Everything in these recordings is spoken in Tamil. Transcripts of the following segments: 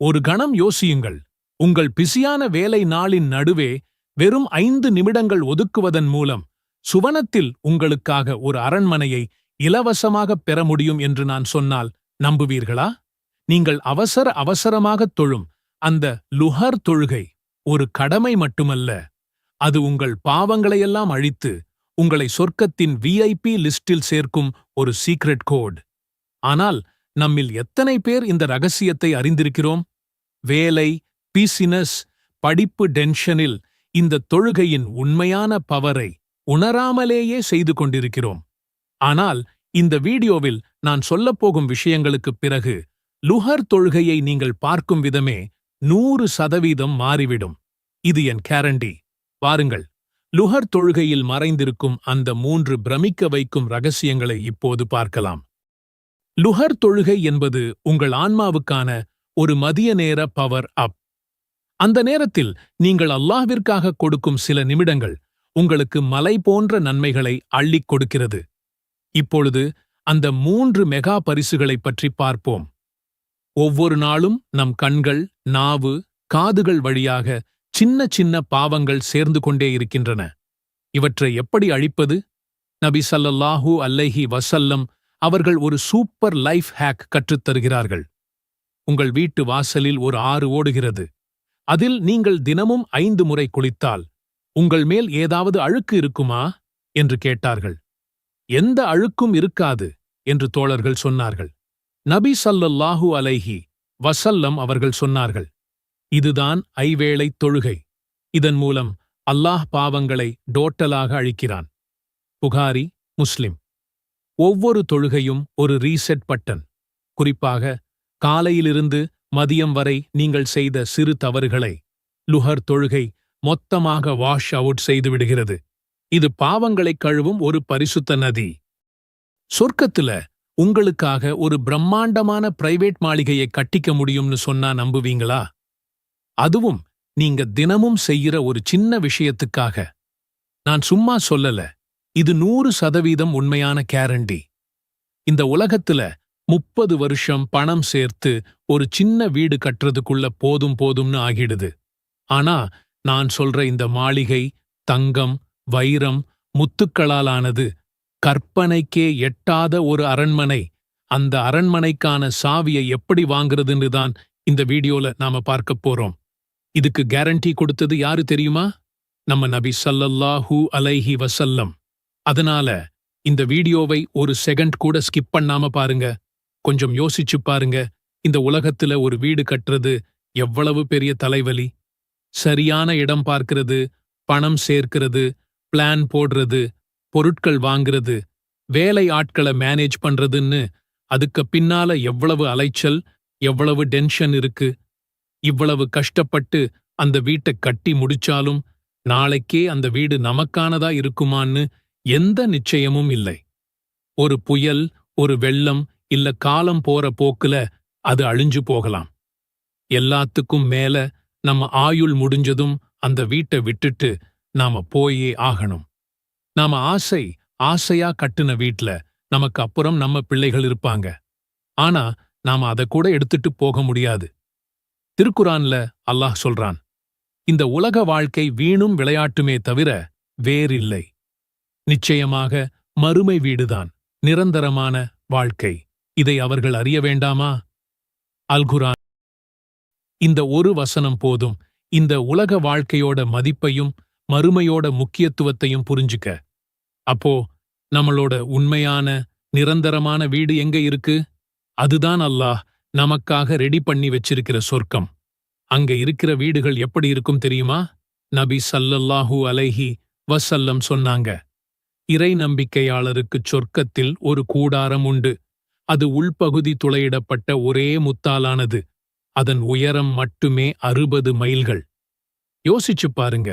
ஒரு கணம் யோசியுங்கள். உங்கள் பிஸியான வேலை நாளின் நடுவே வெறும் ஐந்து நிமிடங்கள் ஒதுக்குவதன் மூலம் சுவனத்தில் உங்களுக்காக ஒரு அரண்மனையை இலவசமாகப் பெற முடியும் என்று நான் சொன்னால் நம்புவீர்களா? நீங்கள் அவசர அவசரமாகத் தொழும் அந்த லுஹர் தொழுகை ஒரு கடமை மட்டுமல்ல. அது உங்கள் பாவங்களையெல்லாம் அழித்து உங்களை சொர்க்கத்தின் விஐபி லிஸ்டில் சேர்க்கும் ஒரு சீக்ரெட் கோட். ஆனால் நம்மில் எத்தனை பேர் இந்த ரகசியத்தை அறிந்திருக்கிறோம்? வேலை பிசினஸ் படிப்பு டென்ஷனில் இந்த தொழுகையின் உண்மையான பவரை உணராமலேயே செய்து கொண்டிருக்கிறோம். ஆனால் இந்த வீடியோவில் நான் சொல்லப்போகும் விஷயங்களுக்குப் பிறகு லுஹர் தொழுகையை நீங்கள் பார்க்கும் விதமே நூறு சதவீதம் மாறிவிடும். இது என் கேரண்டி வாருங்கள். லுஹர் தொழுகையில் மறைந்திருக்கும் அந்த மூன்று பிரமிக்க வைக்கும் ரகசியங்களை இப்போது பார்க்கலாம். லுஹர் தொழுகை என்பது உங்கள் ஆன்மாவுக்கான ஒரு மதிய நேர பவர் அப் அந்த நேரத்தில் நீங்கள் அல்லாஹ்விற்காக கொடுக்கும் சில நிமிடங்கள் உங்களுக்கு மலை போன்ற நன்மைகளை அள்ளிக் கொடுக்கிறது. இப்பொழுது அந்த மூன்று மெகா பரிசுகளைப் பற்றி பார்ப்போம். ஒவ்வொரு நாளும் நம் கண்கள் நாவு காதுகள் வழியாக சின்ன சின்ன பாவங்கள் சேர்ந்து கொண்டே இருக்கின்றன. இவற்றை எப்படி அழிப்பது? நபி சல்லல்லாஹூ அல்லஹி வசல்லம் அவர்கள் ஒரு சூப்பர் லைஃப் ஹேக் கற்றுத் தருகிறார்கள். உங்கள் வீட்டு வாசலில் ஒரு ஆறு ஓடுகிறது. அதில் நீங்கள் தினமும் ஐந்து முறை குளித்தால் உங்கள் மேல் ஏதாவது அழுக்கு இருக்குமா? என்று கேட்டார்கள். எந்த அழுக்கும் இருக்காது என்று தோழர்கள் சொன்னார்கள். நபி சல்லல்லாஹூ அலைஹி வசல்லம் அவர்கள் சொன்னார்கள் இதுதான் ஐவேளை தொழுகை. இதன் மூலம் அல்லாஹ் பாவங்களை டோட்டலாக அழிக்கிறான். புகாரி முஸ்லிம். ஒவ்வொரு தொழுகையும் ஒரு ரீசெட் பட்டன். குறிப்பாக காலையிலிருந்து மதியம் வரை நீங்கள் செய்த சிறு தவறுகளை லுஹர் தொழுகை மொத்தமாக வாஷ் அவுட் செய்துவிடுகிறது இது பாவங்களைக் கழுவும் ஒரு பரிசுத்த நதி. சொர்க்கத்துல உங்களுக்காக ஒரு பிரம்மாண்டமான பிரைவேட் மாளிகையை கட்டிக்க முடியும்னு சொன்னா நம்புவீங்களா? அதுவும் நீங்க தினமும் செய்யற ஒரு சின்ன விஷயத்துக்காக. நான் சும்மா சொல்லல. இது நூறு சதவீதம் உண்மையான கேரண்டி. இந்த உலகத்துல முப்பது வருஷம் பணம் சேர்த்து ஒரு சின்ன வீடு கட்டுறதுக்குள்ள போதும் போதும்னு ஆகிடுது. ஆனா நான் சொல்ற இந்த மாளிகை தங்கம் வைரம் முத்துக்களாலானது கற்பனைக்கே எட்டாத ஒரு அரண்மனை. அந்த அரண்மனைக்கான சாவியை எப்படி வாங்குறதுன்னு தான் இந்த வீடியோல நாம பார்க்கப் போறோம். இதுக்கு கேரண்டி கொடுத்தது யாரு தெரியுமா? நம்ம நபி சல்லல்லாஹூ அலைஹி வசல்லம் அதனால இந்த வீடியோவை ஒரு செகண்ட் கூட ஸ்கிப் பண்ணாம பாருங்க. கொஞ்சம் யோசிச்சு பாருங்க. இந்த உலகத்துல ஒரு வீடு கட்டுறது எவ்வளவு பெரிய தலைவலி. சரியான இடம் பார்க்கிறது பணம் சேர்க்கிறது பிளான் போடுறது பொருட்கள் வாங்குறது வேலை ஆட்களை மேனேஜ் பண்றதுன்னு அதுக்கு பின்னால எவ்வளவு அலைச்சல் எவ்வளவு டென்ஷன் இருக்கு. இவ்வளவு கஷ்டப்பட்டு அந்த வீட்டை கட்டி முடிச்சாலும் நாளைக்கே அந்த வீடு நமக்கானதா இருக்குமான்னு எந்த நிச்சயமும் இல்லை. ஒரு புயல் ஒரு வெள்ளம் இல்ல காலம் போற போக்குல அது அழிஞ்சு போகலாம். எல்லாத்துக்கும் மேல நம்ம ஆயுள் முடிஞ்சதும் அந்த வீட்டை விட்டுட்டு நாம போயே ஆகணும். நாம ஆசை ஆசையா கட்டுன வீட்ல நமக்கு அப்புறம் நம்ம பிள்ளைகள் இருப்பாங்க. ஆனா நாம அதை கூட எடுத்துட்டு போக முடியாது. திருக்குரான்ல அல்லாஹ் சொல்றான் இந்த உலக வாழ்க்கை வீணும் விளையாட்டுமே தவிர வேறில்லை. நிச்சயமாக மறுமை வீடுதான் நிரந்தரமான வாழ்க்கை. இதை அவர்கள் அறிய வேண்டாமா? அல்குரான். இந்த ஒரு வசனம் போதும். இந்த உலக வாழ்க்கையோட மதிப்பையும் மறுமையோட முக்கியத்துவத்தையும் புரிஞ்சுக்க. அப்போ நம்மளோட உண்மையான நிரந்தரமான வீடு எங்க இருக்கு? அதுதான் அல்லாஹ் நமக்காக ரெடி பண்ணி வச்சிருக்கிற சொர்க்கம். அங்க இருக்கிற வீடுகள் எப்படி இருக்கும் தெரியுமா? நபி சல்லல்லாஹூ அலைஹி வசல்லம் சொன்னாங்க. இறை நம்பிக்கையாளருக்குச் சொர்க்கத்தில் ஒரு கூடாரம் உண்டு. அது உள்பகுதி துளையிடப்பட்ட ஒரே முத்தாலானது. அதன் உயரம் மட்டுமே அறுபது மைல்கள். யோசிச்சு பாருங்க.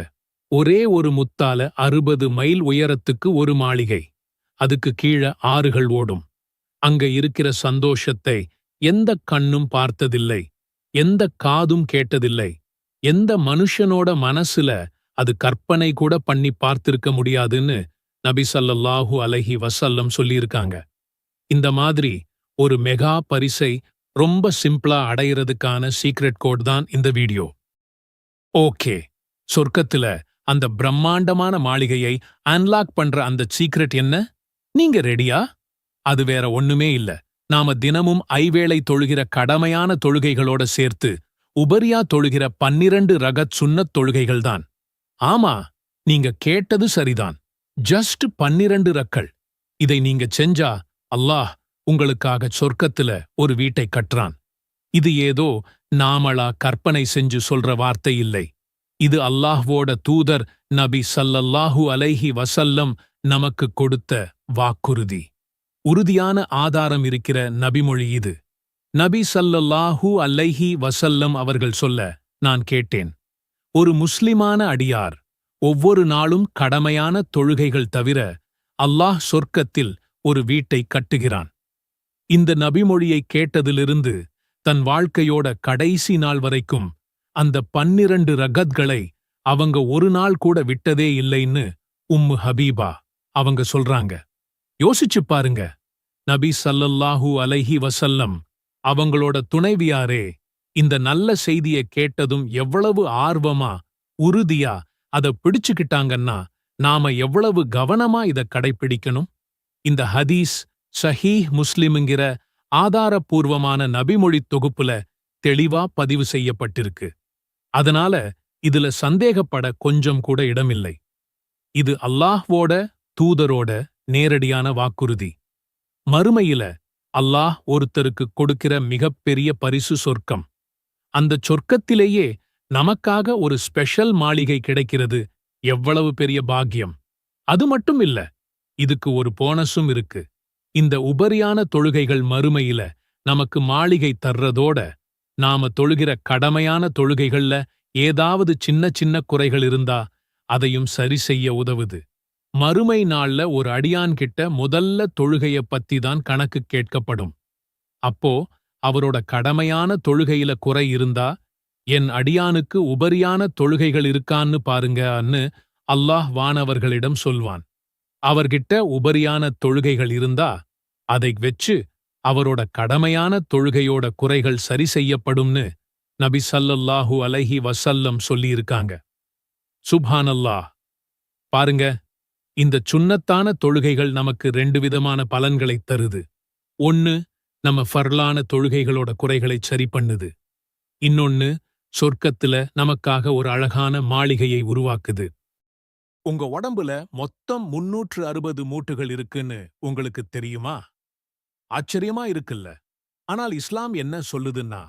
ஒரே ஒரு முத்தால அறுபது மைல் உயரத்துக்கு ஒரு மாளிகை. அதுக்கு கீழே ஆறுகள் ஓடும். அங்க இருக்கிற சந்தோஷத்தை எந்த கண்ணும் பார்த்ததில்லை. எந்த காதும் கேட்டதில்லை. எந்த மனுஷனோட மனசுல அது கற்பனை கூட பண்ணி பார்த்திருக்க முடியாதுன்னு நபி ஸல்லல்லாஹு அலஹி வசல்லம் சொல்லியிருக்காங்க. இந்த மாதிரி ஒரு மெகா பரிசை ரொம்ப சிம்பிளா அடையிறதுக்கான சீக்ரெட் கோட் தான் இந்த வீடியோ ஓகே சொர்க்கத்துல அந்த பிரம்மாண்டமான மாளிகையை அன்லாக் பண்ற அந்த சீக்ரெட் என்ன? நீங்க ரெடியா அது வேற ஒண்ணுமே இல்ல. நாம தினமும் ஐவேளை தொழுகிற கடமையான தொழுகைகளோட சேர்த்து உபரியா தொழுகிற பன்னிரண்டு ரகத் சுன்னத் தொழுகைகள்தான் ஆமா நீங்க கேட்டது சரிதான். ஜஸ்ட் பன்னிரண்டு ரக்கள். இதை நீங்க செஞ்சா அல்லாஹ் உங்களுக்காக சொர்க்கத்துல ஒரு வீட்டை கட்டுறான். இது ஏதோ நாமளா கற்பனை செஞ்சு சொல்ற வார்த்தை இல்லை. இது அல்லாஹ்வோட தூதர் நபி சல்லல்லாஹு அலைஹி வசல்லம் நமக்கு கொடுத்த வாக்குறுதி. உறுதியான ஆதாரம் இருக்கிற நபிமொழி இது. நபி சல்லல்லாஹு அலைஹி வசல்லம் அவர்கள் சொல்ல நான் கேட்டேன். ஒரு முஸ்லிமான அடியார் ஒவ்வொரு நாளும் கடமையான தொழுகைகள் தவிர அல்லாஹ் சொர்க்கத்தில் ஒரு வீட்டை கட்டுகிறான். இந்த நபிமொழியை கேட்டதிலிருந்து தன் வாழ்க்கையோட கடைசி நாள் வரைக்கும் அந்த பன்னிரண்டு ரகத்களை அவங்க ஒரு நாள் கூட விட்டதே இல்லைன்னு உம்மு ஹபீபா அவங்க சொல்றாங்க. யோசிச்சு பாருங்க. நபி சல்லல்லாஹு அலைஹி வசல்லம் அவங்களோட துணைவியாரே இந்த நல்ல செய்தியை கேட்டதும் எவ்வளவு ஆர்வமா உறுதியா அதை பிடிச்சுக்கிட்டாங்கன்னா நாம எவ்வளவு கவனமா இதை கடைப்பிடிக்கணும்? இந்த ஹதீஸ் ஷஹீஹ் முஸ்லிம்ங்கிற ஆதாரப்பூர்வமான நபிமொழி தொகுப்புல தெளிவா பதிவு செய்யப்பட்டிருக்கு. அதனால இதுல சந்தேகப்பட கொஞ்சம் கூட இடமில்லை. இது அல்லாஹ்வோட தூதரோட நேரடியான வாக்குறுதி. மறுமையில அல்லாஹ் ஒருத்தருக்கு கொடுக்கிற மிகப்பெரிய பரிசு சொர்க்கம். அந்தச் சொர்க்கத்திலேயே நமக்காக ஒரு ஸ்பெஷல் மாளிகை கிடைக்கிறது எவ்வளவு பெரிய பாக்கியம். அது மட்டும் இல்ல இதுக்கு ஒரு போனஸும் இருக்கு. இந்த உபரியான தொழுகைகள் மறுமையில நமக்கு மாளிகை தர்றதோட நாம தொழுகிற கடமையான தொழுகைகள்ல ஏதாவது சின்ன சின்ன குறைகள் இருந்தா அதையும் சரி செய்ய உதவுது. மறுமை நாள்ல ஒரு அடியான் கிட்ட முதல்ல தொழுகைய பத்தி தான் கணக்கு கேட்கப்படும். அப்போ அவரோட கடமையான தொழுகையில குறை இருந்தா என் அடியானுக்கு உபரியான தொழுகைகள் இருக்கான்னு பாருங்கன்னு அல்லாஹ் வானவர்களிடம் சொல்வான். அவர்கிட்ட உபரியான தொழுகைகள் இருந்தா அதை வெச்சு அவரோட கடமையான தொழுகையோட குறைகள் சரி செய்யப்படும்னு நபி சல்லல்லாஹூ அலைஹி வசல்லம் சொல்லியிருக்காங்க. சுபானல்லா பாருங்க இந்த சுன்னத்தான தொழுகைகள் நமக்கு ரெண்டு விதமான பலன்களைத் தருது. ஒன்னு நம்ம ஃபர்லான தொழுகைகளோட குறைகளைச் சரி பண்ணுது. இன்னொன்னு சொர்க்கத்துல நமக்காக ஒரு அழகான மாளிகையை உருவாக்குது. உங்க உடம்புல மொத்தம் முன்னூற்று அறுபது மூட்டுகள் இருக்குன்னு உங்களுக்கு தெரியுமா? ஆச்சரியமா இருக்குல்ல. ஆனால் இஸ்லாம் என்ன சொல்லுதுன்னா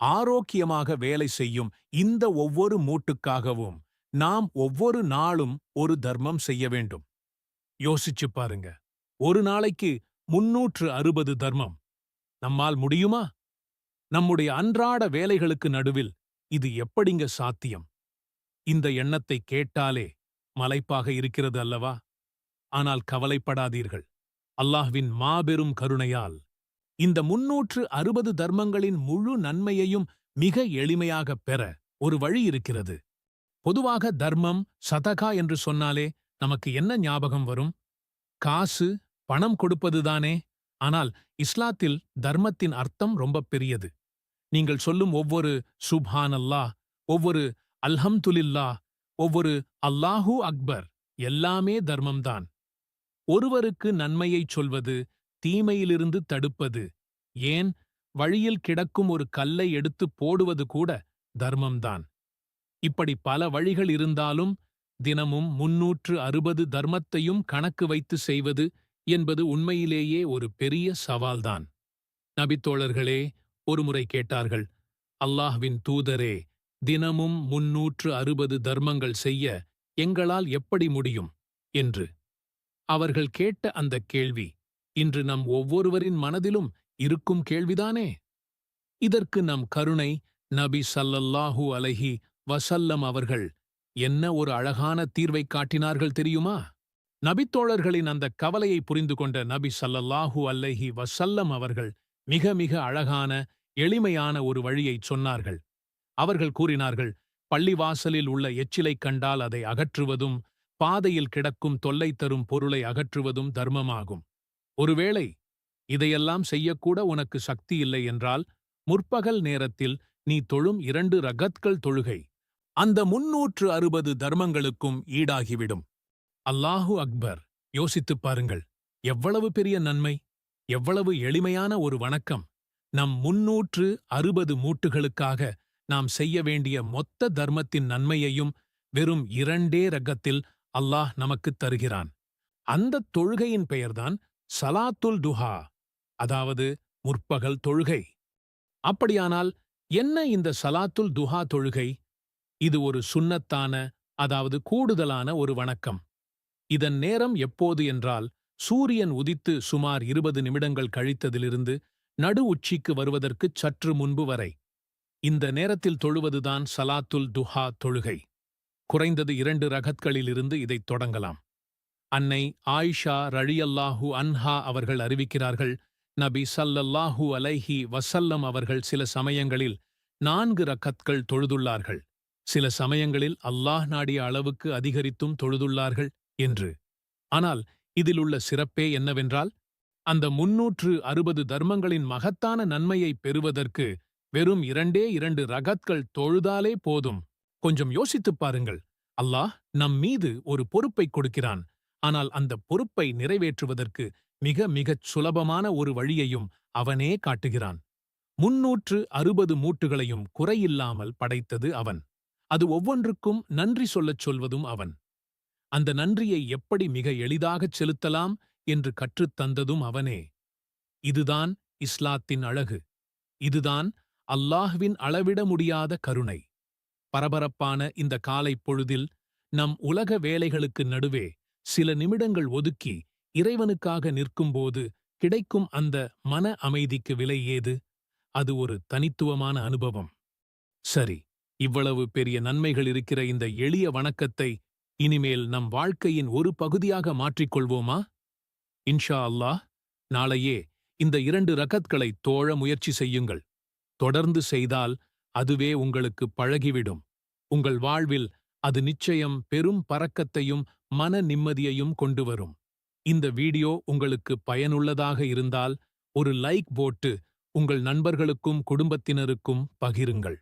ஆரோக்கியமாக வேலை செய்யும் இந்த ஒவ்வொரு மூட்டுக்காகவும் நாம் ஒவ்வொரு நாளும் ஒரு தர்மம் செய்ய வேண்டும். யோசிச்சு பாருங்க. ஒரு நாளைக்கு முன்னூற்று அறுபது தர்மம். நம்மால் முடியுமா? நம்முடைய அன்றாட வேலைகளுக்கு நடுவில் இது எப்படிங்க சாத்தியம்? இந்த எண்ணத்தை கேட்டாலே மலைப்பாக இருக்கிறது அல்லவா? ஆனால் கவலைப்படாதீர்கள். அல்லாஹ்வின் மாபெரும் கருணையால் இந்த முன்னூற்று அறுபது தர்மங்களின் முழு நன்மையையும் மிக எளிமையாகப் பெற ஒரு வழி இருக்கிறது. பொதுவாக தர்மம் சதகா என்று சொன்னாலே நமக்கு என்ன ஞாபகம் வரும்? காசு பணம் கொடுப்பதுதானே ஆனால் இஸ்லாத்தில் தர்மத்தின் அர்த்தம் ரொம்ப பெரியது. நீங்கள் சொல்லும் ஒவ்வொரு சுப்ஹான் அல்லாஹ் ஒவ்வொரு அல்ஹம்துலில்லா ஒவ்வொரு அல்லாஹூ அக்பர் எல்லாமே தர்மம்தான். ஒருவருக்கு நன்மையைச் சொல்வது தீமையிலிருந்து தடுப்பது ஏன் வழியில் கிடக்கும் ஒரு கல்லை எடுத்துப் போடுவது கூட தர்மம்தான். இப்படி பல வழிகள் இருந்தாலும் தினமும் முன்னூற்று அறுபது தர்மத்தையும் கணக்கு வைத்து செய்வது என்பது உண்மையிலேயே ஒரு பெரிய சவால்தான். நபித்தோழர்களே ஒருமுறை கேட்டார்கள் அல்லாஹ்வின் தூதரே தினமும் முன்னூற்று அறுபது தர்மங்கள் செய்ய எங்களால் எப்படி முடியும்? என்று. அவர்கள் கேட்ட அந்தக் கேள்வி இன்று நம் ஒவ்வொருவரின் மனதிலும் இருக்கும் கேள்விதானே? இதற்கு நம் கருணை நபி சல்லல்லாஹு அலைஹி வசல்லம் அவர்கள் என்ன ஒரு அழகான தீர்வைக் காட்டினார்கள் தெரியுமா? நபித்தோழர்களின் அந்த கவலையை புரிந்து கொண்ட நபி சல்லல்லாஹு அல்லஹி வசல்லம் அவர்கள் மிக மிக அழகான எளிமையான ஒரு வழியைச் சொன்னார்கள். அவர்கள் கூறினார்கள் பள்ளிவாசலில் உள்ள எச்சிலைக் கண்டால் அதை அகற்றுவதும் பாதையில் கிடக்கும் தொல்லை தரும் பொருளை அகற்றுவதும் தர்மமாகும். ஒருவேளை இதையெல்லாம் செய்யக்கூட உனக்கு சக்தி இல்லை என்றால் முற்பகல் நேரத்தில் நீ தொழும் இரண்டு ரகத்கள் தொழுகை. அந்த முன்னூற்று அறுபது தர்மங்களுக்கும் ஈடாகிவிடும். அல்லாஹு அக்பர். யோசித்துப் பாருங்கள். எவ்வளவு பெரிய நன்மை எவ்வளவு எளிமையான ஒரு வணக்கம். நம் முன்னூற்று அறுபது மூட்டுகளுக்காக நாம் செய்ய வேண்டிய மொத்த தர்மத்தின் நன்மையையும் வெறும் இரண்டே ரகத்தில் அல்லாஹ் நமக்குத் தருகிறான். அந்தத் தொழுகையின் பெயர்தான் சலாத்துல் துஹா அதாவது முற்பகல் தொழுகை. அப்படியானால் என்ன இந்த சலாத்துல் துஹா தொழுகை? இது ஒரு சுன்னத்தான அதாவது கூடுதலான ஒரு வணக்கம். இதன் நேரம் எப்போது என்றால் சூரியன் உதித்து சுமார் இருபது நிமிடங்கள் கழித்ததிலிருந்து நடு உச்சிக்கு வருவதற்குச் சற்று முன்பு வரை. இந்த நேரத்தில் தொழுவதுதான் சலாத்துல் துஹா தொழுகை. குறைந்தது இரண்டு ரகத்களிலிருந்து இதைத் தொடங்கலாம். அன்னை ஆயிஷா ரழியல்லாஹு அன்ஹா அவர்கள் அறிவிக்கிறார்கள் நபி சல்லல்லாஹு அலைஹி வசல்லம் அவர்கள் சில சமயங்களில் நான்கு ரக்கத்கள் தொழுதுள்ளார்கள். சில சமயங்களில் அல்லாஹ் நாடிய அளவுக்கு அதிகரித்தும் தொழுதுள்ளார்கள் என்று. ஆனால் இதிலுள்ள சிறப்பே என்னவென்றால் அந்த முன்னூற்று அறுபது தர்மங்களின் மகத்தான நன்மையை பெறுவதற்கு வெறும் இரண்டே இரண்டு ரகத்கள் தொழுதாலே போதும். கொஞ்சம் யோசித்துப் பாருங்கள். அல்லாஹ் நம் மீது ஒரு பொறுப்பை கொடுக்கிறான். ஆனால் அந்த பொறுப்பை நிறைவேற்றுவதற்கு மிக மிகச் சுலபமான ஒரு வழியையும் அவனே காட்டுகிறான். முன்னூற்று அறுபது மூட்டுகளையும் குறையில்லாமல் படைத்தது அவன். அது ஒவ்வொன்றுக்கும் நன்றி சொல்லச் சொல்வதும் அவன். அந்த நன்றியை எப்படி மிக எளிதாகச் செலுத்தலாம் என்று கற்றுத் தந்ததும் அவனே. இதுதான் இஸ்லாத்தின் அழகு. இதுதான் அல்லாஹ்வின் அளவிட முடியாத கருணை. பரபரப்பான இந்த காலைப் பொழுதில் நம் உலக வேலைகளுக்கு நடுவே சில நிமிடங்கள் ஒதுக்கி இறைவனுக்காக நிற்கும்போது கிடைக்கும் அந்த மன அமைதிக்கு விலை ஏது? அது ஒரு தனித்துவமான அனுபவம். சரி இவ்வளவு பெரிய நன்மைகள் இருக்கிற இந்த எளிய வணக்கத்தை இனிமேல் நம் வாழ்க்கையின் ஒரு பகுதியாக மாற்றிக்கொள்வோமா? இன்ஷா அல்லாஹ் நாளையே இந்த இரண்டு ரகத்களை தோழ முயற்சி செய்யுங்கள். தொடர்ந்து செய்தால் அதுவே உங்களுக்கு பழகிவிடும். உங்கள் வாழ்வில் அது நிச்சயம் பெரும் பறக்கத்தையும் மன நிம்மதியையும் கொண்டு வரும் இந்த வீடியோ உங்களுக்கு பயனுள்ளதாக இருந்தால் ஒரு லைக் போட்டு உங்கள் நண்பர்களுக்கும் குடும்பத்தினருக்கும் பகிருங்கள்.